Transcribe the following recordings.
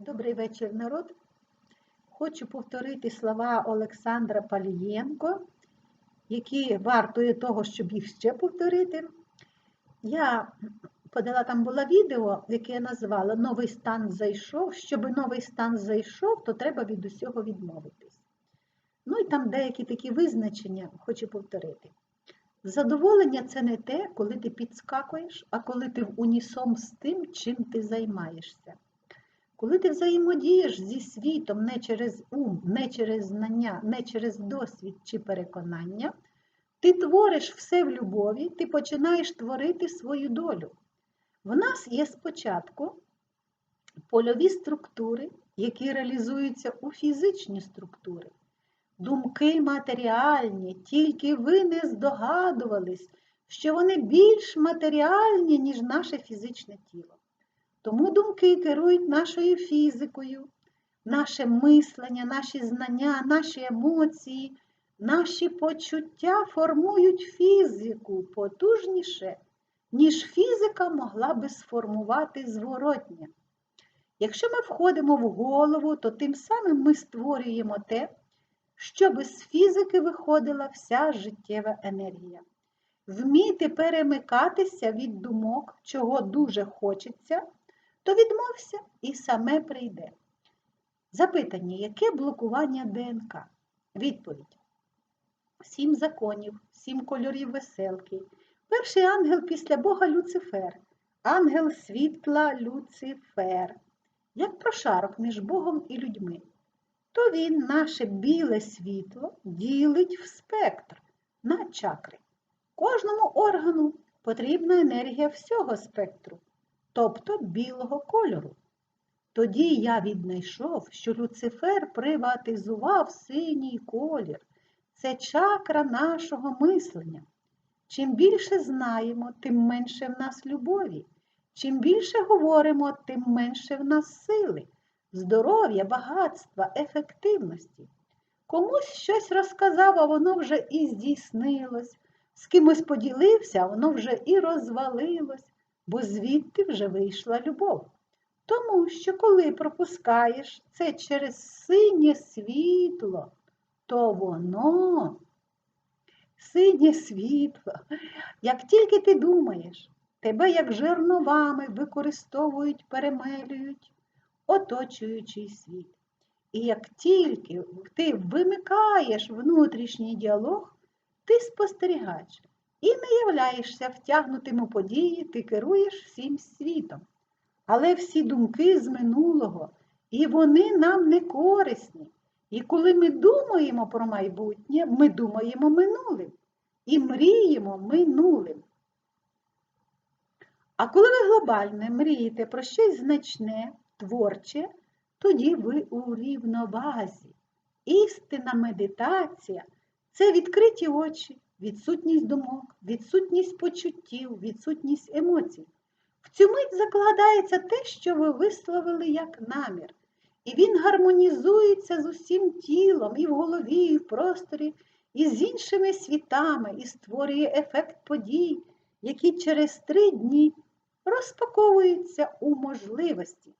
Добрий вечір, народ. Хочу повторити слова Олександра Палієнко, які вартує того, щоб їх ще повторити. Я подала там було відео, яке я назвала Новий стан зайшов. Щоб новий стан зайшов, то треба від усього відмовитись. Ну і там деякі такі визначення хочу повторити. Задоволення це не те, коли ти підскакуєш, а коли ти в унісон з тим, чим ти займаєшся. Коли ти взаємодієш зі світом не через ум, не через знання, не через досвід чи переконання, ти твориш все в любові, ти починаєш творити свою долю. В нас є спочатку польові структури, які реалізуються у фізичні структури. Думки матеріальні, тільки ви не здогадувались, що вони більш матеріальні, ніж наше фізичне тіло. Тому думки керують нашою фізикою, наше мислення, наші знання, наші емоції, наші почуття формують фізику потужніше, ніж фізика могла би сформувати зворотнє. Якщо ми входимо в голову, то тим самим ми створюємо те, щоб з фізики виходила вся життєва енергія. Вміти перемикатися від думок, чого дуже хочеться, то відмовся і саме прийде. Запитання, яке блокування ДНК? Відповідь. Сім законів, сім кольорів веселки. Перший ангел після Бога Люцифер, ангел світла Люцифер, як прошарок між Богом і людьми. То він наше біле світло ділить в спектр на чакри. Кожному органу потрібна енергія всього спектру тобто білого кольору. Тоді я віднайшов, що Люцифер приватизував синій колір. Це чакра нашого мислення. Чим більше знаємо, тим менше в нас любові. Чим більше говоримо, тим менше в нас сили, здоров'я, багатства, ефективності. Комусь щось розказав, а воно вже і здійснилось, з кимось поділився, а воно вже і розвалилось бо звідти вже вийшла любов. Тому що коли пропускаєш це через синє світло, то воно, синє світло, як тільки ти думаєш, тебе як жерновами використовують, перемелюють, оточуючий світ. І як тільки ти вимикаєш внутрішній діалог, ти спостерігач, і не являєшся втягнутим у події, ти керуєш всім світом. Але всі думки з минулого, і вони нам не корисні. І коли ми думаємо про майбутнє, ми думаємо минулим і мріємо минулим. А коли ви глобальне мрієте про щось значне, творче, тоді ви у рівновазі. Істинна медитація це відкриті очі, відсутність думок, відсутність почуттів, відсутність емоцій. В цю мить закладається те, що ви висловили як намір. І він гармонізується з усім тілом, і в голові, і в просторі, і з іншими світами, і створює ефект подій, які через три дні розпаковуються у можливості.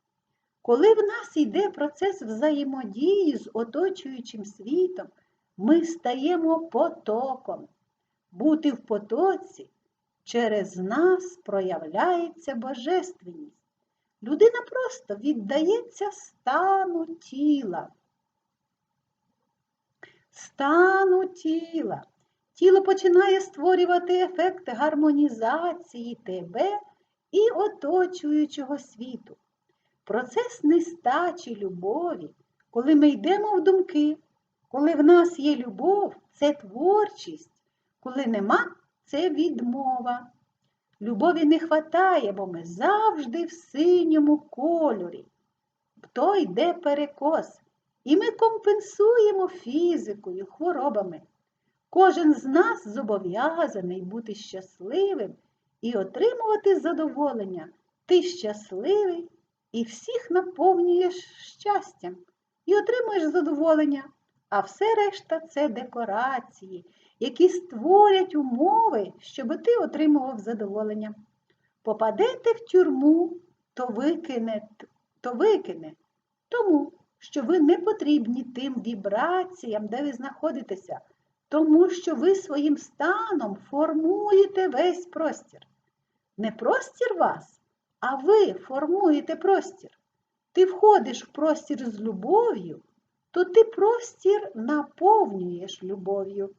Коли в нас йде процес взаємодії з оточуючим світом, ми стаємо потоком. Бути в потоці через нас проявляється божественність. Людина просто віддається стану тіла. Стану тіла. Тіло починає створювати ефект гармонізації тебе і оточуючого світу. Процес нестачі любові, коли ми йдемо в думки, коли в нас є любов, це творчість. Коли нема, це відмова. Любові не хватає, бо ми завжди в синьому кольорі. То йде перекос. І ми компенсуємо фізикою, хворобами. Кожен з нас зобов'язаний бути щасливим і отримувати задоволення. Ти щасливий і всіх наповнюєш щастям і отримуєш задоволення, а все решта це декорації які створять умови, щоб ти отримував задоволення. Попадете в тюрму, то викине, то викине, Тому що ви не потрібні тим вібраціям, де ви знаходитеся, тому що ви своїм станом формуєте весь простір. Не простір вас, а ви формуєте простір. Ти входиш в простір з любов'ю, то ти простір наповнюєш любов'ю.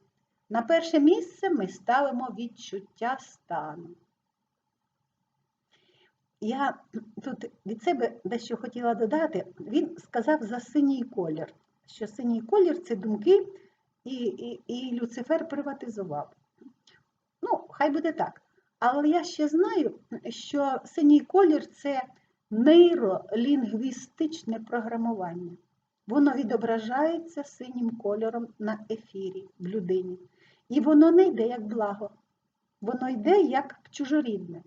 На перше місце ми ставимо відчуття стану. Я тут від себе дещо хотіла додати. Він сказав за синій колір, що синій колір це думки, і, і, і Люцифер приватизував. Ну, хай буде так. Але я ще знаю, що синій колір це нейролінгвістичне програмування. Воно відображається синім кольором на ефірі в людині. І воно не йде як благо, воно йде як чужорідне.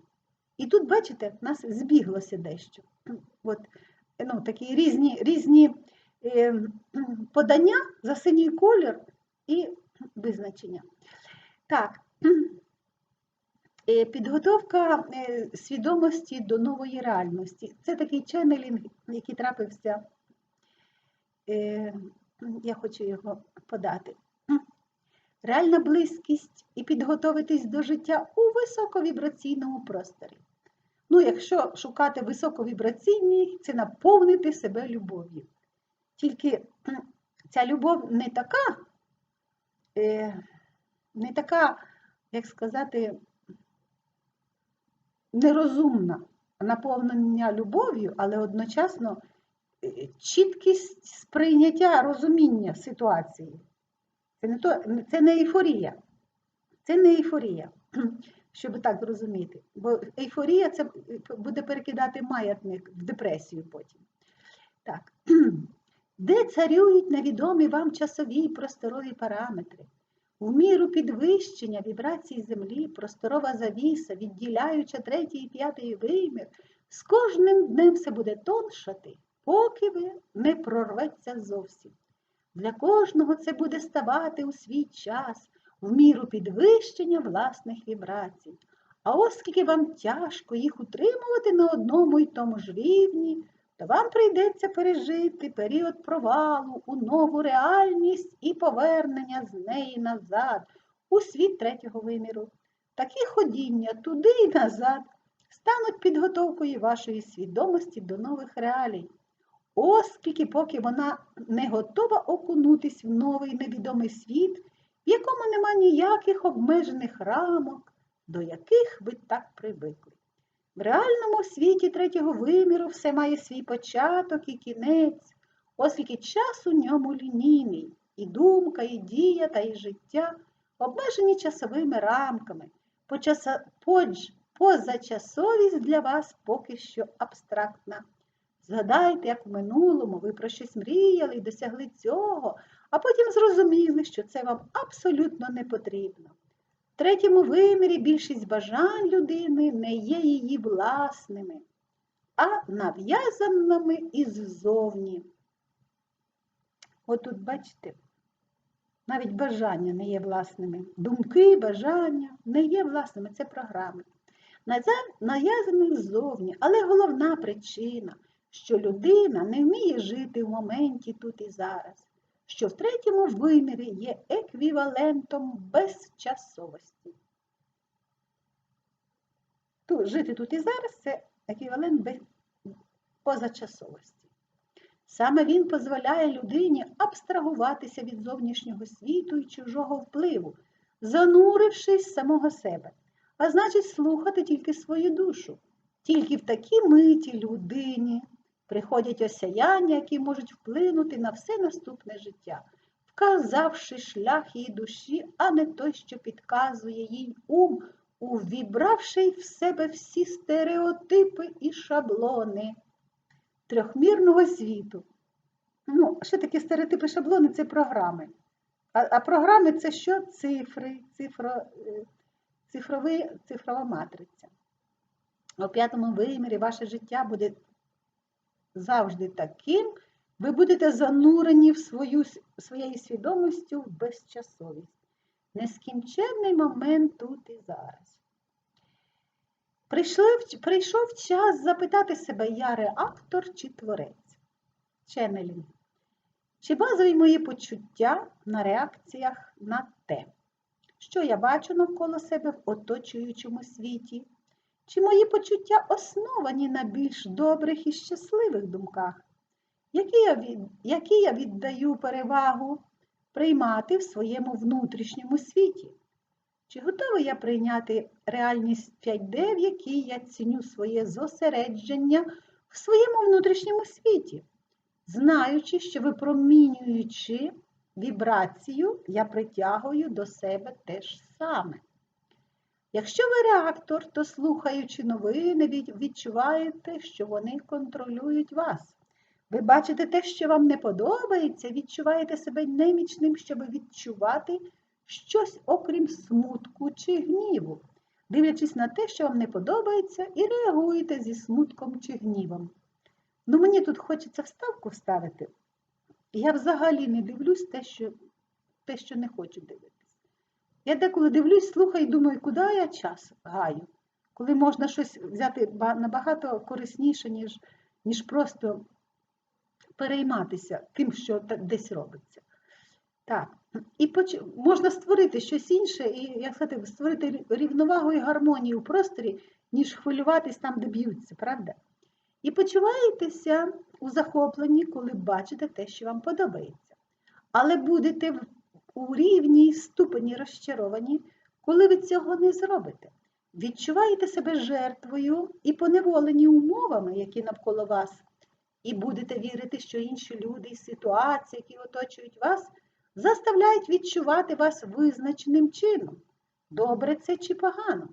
І тут, бачите, в нас збіглося дещо. От, ну, Такі різні різні е, подання за синій колір і визначення. Так, е, підготовка е, свідомості до нової реальності. Це такий ченнелінг, який трапився. Е, я хочу його подати. Реальна близькість і підготовитись до життя у високовібраційному просторі. Ну, якщо шукати високовібраційні, це наповнити себе любов'ю. Тільки ця любов не така, е, не така, як сказати, нерозумна, наповнення любов'ю, але одночасно е, чіткість сприйняття розуміння ситуації. Це не, то, це не ейфорія. Це не ейфорія, щоб так зрозуміти. Бо ейфорія це буде перекидати маятник в депресію потім. Так. Де царюють невідомі вам часові і просторові параметри? В міру підвищення вібрацій Землі, просторова завіса, відділяюча третій і п'ятий вимір, з кожним днем все буде тоншати, поки ви не прорветься зовсім. Для кожного це буде ставати у свій час, в міру підвищення власних вібрацій. А оскільки вам тяжко їх утримувати на одному й тому ж рівні, то вам прийдеться пережити період провалу у нову реальність і повернення з неї назад, у світ третього виміру. Такі ходіння туди і назад стануть підготовкою вашої свідомості до нових реалій. Оскільки, поки вона не готова окунутись в новий невідомий світ, в якому нема ніяких обмежених рамок, до яких ви так привикли. В реальному світі третього виміру все має свій початок і кінець, оскільки час у ньому лінійний, і думка, і дія та і життя обмежені часовими рамками, позачасовість для вас поки що абстрактна. Згадайте, як в минулому ви про щось мріяли і досягли цього, а потім зрозуміли, що це вам абсолютно не потрібно. В третьому вимірі більшість бажань людини не є її власними, а нав'язаними іззовні. Отут, бачите, навіть бажання не є власними. Думки, бажання не є власними, це програми. Нав'язані ззовні, але головна причина, що людина не вміє жити в моменті тут і зараз що в третьому вимірі є еквівалентом безчасовості. Тут, жити тут і зараз це еквівалент позачасовості. Саме він дозволяє людині абстрагуватися від зовнішнього світу і чужого впливу, занурившись самого себе, а значить, слухати тільки свою душу. Тільки в такій миті людині приходять осяяння, які можуть вплинути на все наступне життя, вказавши шлях її душі, а не той, що підказує їй ум, увібравши в себе всі стереотипи і шаблони трьохмірного світу. Ну, що таке стереотипи шаблони? Це програми. А а програми це що? Цифри, цифро, е, цифрова матриця. У п'ятому вимірі ваше життя буде завжди таким, ви будете занурені в свою, своєю свідомістю в безчасовість. Нескінченний момент тут і зараз. Прийшли, прийшов час запитати себе, я реактор чи творець. Ченнелінг. Чи базові мої почуття на реакціях на те, що я бачу навколо себе в оточуючому світі? Чи мої почуття основані на більш добрих і щасливих думках, які я, від, які я віддаю перевагу приймати в своєму внутрішньому світі? Чи готовий я прийняти реальність 5D, в якій я ціню своє зосередження в своєму внутрішньому світі, знаючи, що випромінюючи вібрацію, я притягую до себе те ж саме. Якщо ви реактор, то слухаючи новини, від- відчуваєте, що вони контролюють вас. Ви бачите те, що вам не подобається, відчуваєте себе немічним, щоб відчувати щось окрім смутку чи гніву, дивлячись на те, що вам не подобається, і реагуєте зі смутком чи гнівом. Ну, мені тут хочеться вставку вставити. Я взагалі не дивлюсь те, що, те, що не хочу дивитися. Я деколи дивлюсь, слухаю і думаю, куди я час гаю, коли можна щось взяти набагато корисніше, ніж, ніж просто перейматися тим, що десь робиться. Так, і поч... можна створити щось інше, і як сказати, створити рівновагу і гармонію в просторі, ніж хвилюватись там, де б'ються, правда? І почуваєтеся у захопленні, коли бачите те, що вам подобається. Але будете у рівній ступені розчаровані, коли ви цього не зробите. Відчуваєте себе жертвою і поневолені умовами, які навколо вас, і будете вірити, що інші люди і ситуації, які оточують вас, заставляють відчувати вас визначеним чином. Добре це чи погано?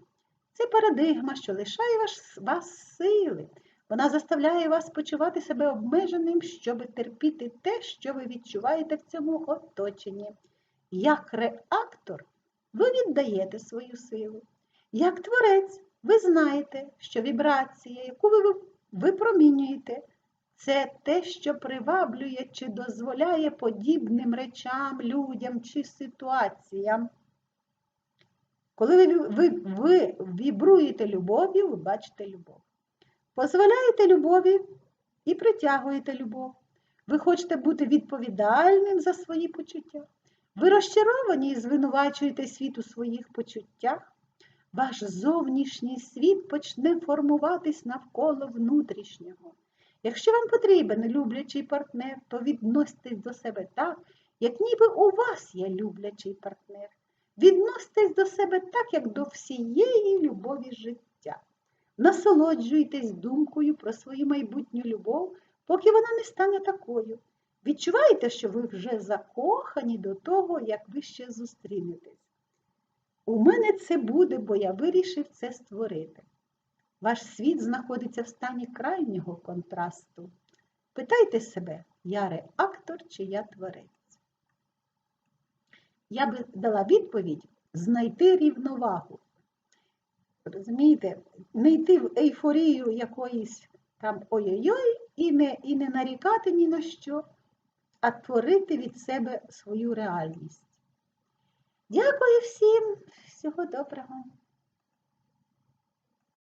Це парадигма, що лишає вас, вас сили. Вона заставляє вас почувати себе обмеженим, щоб терпіти те, що ви відчуваєте в цьому оточенні. Як реактор ви віддаєте свою силу. Як творець, ви знаєте, що вібрація, яку ви випромінюєте, це те, що приваблює чи дозволяє подібним речам, людям чи ситуаціям. Коли ви, ви, ви вібруєте любов'ю, ви бачите любов. Позволяєте любові і притягуєте любов. Ви хочете бути відповідальним за свої почуття. Ви розчаровані і звинувачуєте світ у своїх почуттях. Ваш зовнішній світ почне формуватись навколо внутрішнього. Якщо вам потрібен люблячий партнер, то відноситесь до себе так, як ніби у вас є люблячий партнер. Відноситесь до себе так, як до всієї любові життя. Насолоджуйтесь думкою про свою майбутню любов, поки вона не стане такою. Відчуваєте, що ви вже закохані до того, як ви ще зустрінетесь. У мене це буде, бо я вирішив це створити. Ваш світ знаходиться в стані крайнього контрасту. Питайте себе, я реактор чи я творець? Я би дала відповідь знайти рівновагу. Розумієте, не йти в ейфорію якоїсь там ой-ой-ой і не, і не нарікати ні на що, а творити від себе свою реальність. Дякую всім, всього доброго.